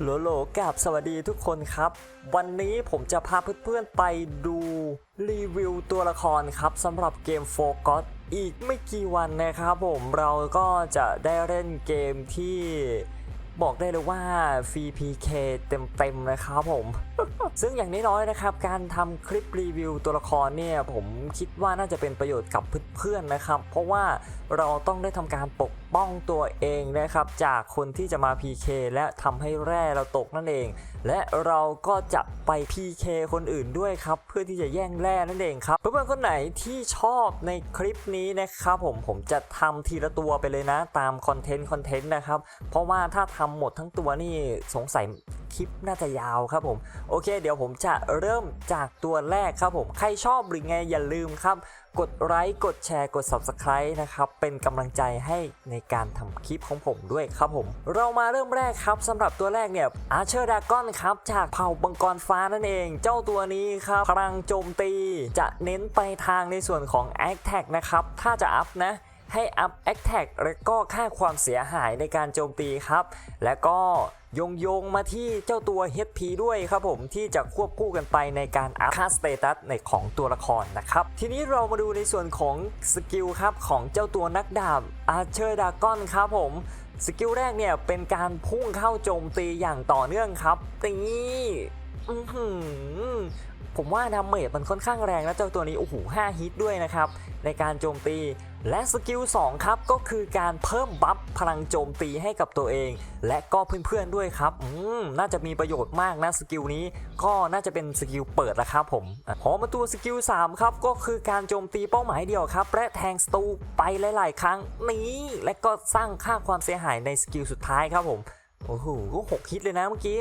โหลโหลกับสวัสดีทุกคนครับ วันนี้ผมจะพาเพื่อนๆไปดูรีวิวตัวละครครับสำหรับเกมโฟกัสอีกไม่กี่วันนะครับผมเราก็จะได้เล่นเกมที่บอกได้เลยว่าฟรี PK เต็มๆนะครับผม ซึ่งอย่างน้อยๆนะครับ การทำคลิปรีวิวตัวละครเนี่ย ผมคิดว่าน่าจะเป็นประโยชน์กับเพื่อนๆนะครับ เพราะว่าเราต้องได้ทำการปก ป้องตัวเองนะครับ จากคนที่จะมา PK และทำให้แร่เราตกนั่นเอง และเราก็จะไป PK คนอื่นด้วยครับ เพื่อที่จะแย่งแร่นั่นเองครับเพื่อนๆคนไหนที่ชอบในคลิปนี้นะครับผมผมจะทำทีละตัวไปเลยนะ ตามคอนเทนต์คอนเทนต์นะครับ เพราะว่าถ้าทำหมดทั้งตัวนี่สงสัยคลิปน่าจะยาวครับผม โอเค เดี๋ยวผมจะเริ่มจากตัวแรกครับผม ใครชอบหรือไงอย่าลืมครับ กดไลค์กดแชร์กด Subscribe นะครับ เป็นกำลังใจให้ในการทำคลิปของผมด้วยครับผม เรามาเริ่มแรกครับสำหรับตัวแรกเนี่ย Archer Dragon ครับ จากเผ่าบังกรฟ้านั่นเอง เจ้าตัวนี้ครับพลังโจมตี จะเน้นไปทางในส่วนของ a t t a c นะครับ ถ้าจะอัพนะให้อัพ Attack และก็ค่าความเสียหายในการโจมตีครับ และก็ ยงโยงมาที่เจ้าตัว HP ด้วยครับผมที่จะควบคู่กันไปในการอัพค่าสเตตัสในของตัวละครนะครับ ทีนี้เรามาดูในส่วนของสกิลครับของเจ้าตัวนักดาบอาเชอร์ดากอนครับผมสกิลแรกเนี่ยเป็นการพุ่งเข้าโจมตีอย่างต่อเนื่องครับตี ผมว่าดาเมจมันค่อนข้างแรงแล้วเจ้าตัวนี้โอ้โห5ฮิตด้วยนะครับ ในการโจมตีและสกิล2ครับก็คือการเพิ่มบัฟพลังโจมตีให้กับตัวเอง และก็เพื่อนๆด้วยครับอืมน่าจะมีประโยชน์มากนะสกิลนี้ ก็น่าจะเป็นสกิลเปิดแล้วครับผมพอมาตัวสกิล3ครับก็คือการโจมตีเป้าหมายเดียวครับและแทงสตูไปหลาย ๆ ครั้งนี้และก็สร้างค่าความเสียหายในสกิลสุดท้ายครับผมโอ้โหหกฮิตเลยนะเมื่อกี้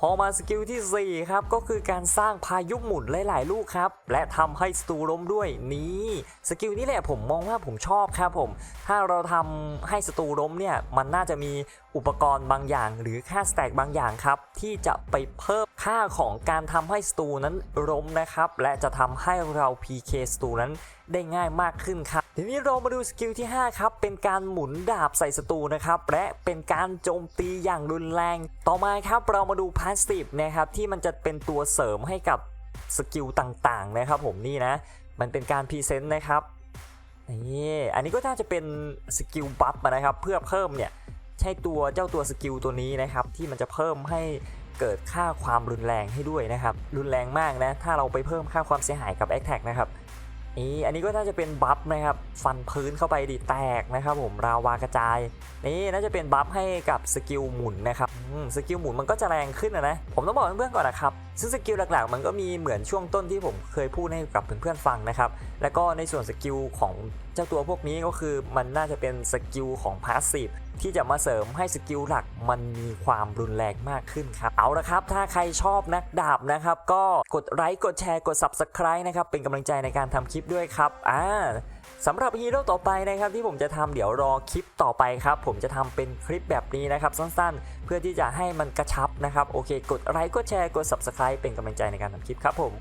พอมาสกิลที่ 4 ครับ ก็คือการสร้างพายุหมุนหลาย ๆ ลูกครับ และทำให้สตูล้มด้วยนี่สกิลนี้แหละผมมองว่าผมชอบครับผม ถ้าเราทำให้สตูล้มเนี่ย มันน่าจะมีอุปกรณ์บางอย่าง หรือค่าสแต็กบางอย่างครับ ที่จะไปเพิ่มค่าของการทำให้สตูนั้นล้มนะครับ และจะทำให้เรา PK สตูนั้นได้ง่ายมากขึ้นครับ ทีนี้เรามาดูสกิลที่ 5 ครับ เป็นการหมุนดาบใส่ศัตรูนะครับ และเป็นการโจมตีอย่างรุนแรง ต่อมาครับเรามาดูพาสซีฟนะครับที่มันจะเป็นตัวเสริมให้กับสกิลต่างๆนะครับผมนี่นะ มันเป็นการพรีเซนต์นะครับนี่อันนี้ก็น่าจะเป็นสกิลบัฟนะครับ เพื่อเพิ่มเนี่ยใช่ตัวเจ้าตัวสกิลตัวนี้นะครับ ที่มันจะเพิ่มให้เกิดค่าความรุนแรงให้ด้วยนะครับ รุนแรงมากนะ ถ้าเราไปเพิ่มค่าความเสียหายกับ a อ t a c นะครับ นี่อันนี้ก็น่าจะเป็นบัฟนะครับฟันพื้นเข้าไปดีแตกนะครับผมราวากระจายนี่น่าจะเป็นบัฟให้กับสกิลหมุนนะครับสกิลหมุนมันก็จะแรงขึ้นนะนะผมต้องบอกเพื่อนๆก่อนนะครับซึ่งสกิลหลักๆ มันก็มีเหมือนช่วงต้นที่ผมเคยพูดให้กับเพื่อนๆฟังนะครับแล้วก็ในส่วนสกิลของเจ้าตัวพวกนี้ก็คือมันน่าจะเป็นสกิลของพาสซีฟที่จะมาเสริมให้สกิลหลักมันมีความรุนแรงมากขึ้นครับ เอาละครับ ถ้าใครชอบนักดาบนะครับ ก็กดไลค์กดแชร์กด Subscribe นะครับ เป็นกำลังใจในการทำคลิปด้วยครับอ่าสำหรับฮีโร่ต่อไปนะครับที่ผมจะทำเดี๋ยวรอคลิปต่อไปครับผมจะทำเป็นคลิปแบบนี้นะครับสั้นๆ เพื่อที่จะให้มันกระชับนะครับโอเค กดไลค์กดแชร์กด Subscribe เป็นกำลังใจในการทำคลิปครับผม